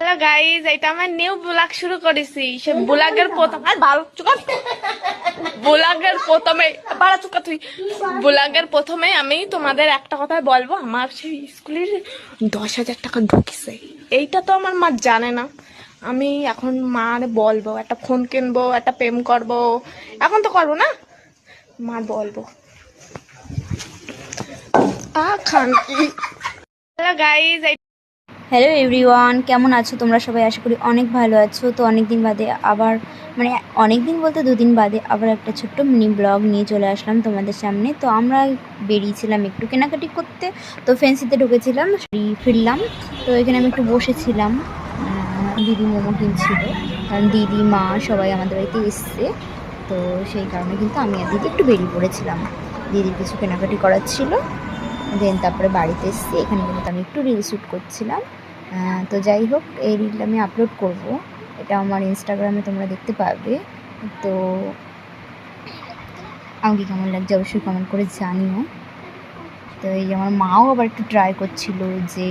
Hello guys এটা আমার new blog শুরু করেছি। সে ব্লগের প্রথম আর ভালো চুকা ব্লগের প্রথমে ভালো চুকা তুই। ব্লগের প্রথমে আমি তোমাদের একটা কথা বলব আমার সেই স্কুলের দশ হাজার টাকা ঢুকেছে। এইটা তো আমার মা জানে না। আমি এখন মার বলব একটা ফোন কিনবো একটা প্রেম করব। এখন তো করব না? মার বলব। আ খান। হ্যালো গাইজ হ্যালো এভরিওয়ান কেমন আছো? তোমরা সবাই আশা করি অনেক ভালো আছো। তো অনেক দিন বাদে আবার মানে অনেক দিন বলতে দুদিন বাদে আবার একটা ছোট্ট মিনি ব্লগ নিয়ে চলে আসলাম তোমাদের সামনে। তো আমরা বেরিয়েছিলাম একটু কেনাকাটি করতে। তো ফেন্সিতে ঢুকেছিলাম ফিরলাম। তো এখানে আমি একটু বসেছিলাম। দিদি মোমো কিনছিল। কারণ দিদি, মা সবাই আমাদের বাড়িতে এসছে। তো সেই কারণে কিন্তু আমি আর দিদি একটু বেরিয়ে পড়েছিলাম। দিদির কিছু কেনাকাটি করার ছিল। দেন তারপরে বাড়িতে এসেছি। এখানে কিন্তু আমি একটু রিল শ্যুট করছিলাম। তো যাই হোক, এই রিলটা আমি আপলোড করব। এটা আমার ইনস্টাগ্রামে তোমরা দেখতে পাবে তো আমাকে কেমন লাগছে অবশ্যই কমেন্ট করে জানিও। তো এই যে আমার মাও আবার একটু ট্রাই করছিল যে,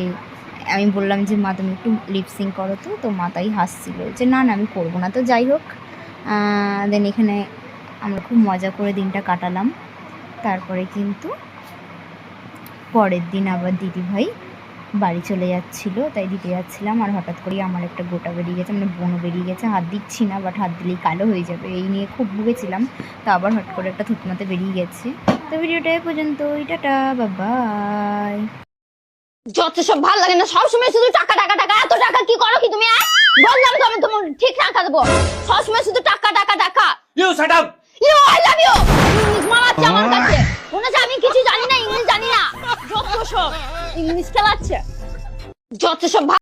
আমি বললাম যে, মা, তুমি একটু লিপসিং করো তো। তো মা তাই হাসছিল যে, না না, আমি করব না। তো যাই হোক দেন এখানে আমরা খুব মজা করে দিনটা কাটালাম। তারপরে কিন্তু পরের দিন আবার দিদিভাই বাড়ি চলে যাচ্ছিল তাই দিতে যাচ্ছিলাম। আর হঠাৎ করেই আমার একটা গোটা বেরিয়ে গেছে মানে বনো বেরিয়ে গেছে। হাত দিচ্ছি না বাট হাত দিলেই কালো হয়ে যাবে। এই নিয়ে খুব ভুগেছিলাম তো আবার হঠাৎ করে একটা থুতমাতে বেরিয়ে গেছে। তো ভিডিওটা এ পর্যন্ত টাটা বাবাই যত সব ভালো লাগে না সবসময় শুধু টাকা টাকা টাকা। এত টাকা কি করো কি তুমি? বললাম তো আমি তোমার ঠিক টাকা দেবো। সবসময় শুধু টাকা টাকা টাকা। You shut up! You I love you English মারাচ্ছে আমার কাছে। মনে হচ্ছে আমি কিছু জানি না ইংলিশ জানি না। যত সব। ইংলিশ খেলাচ্ছে। যত সব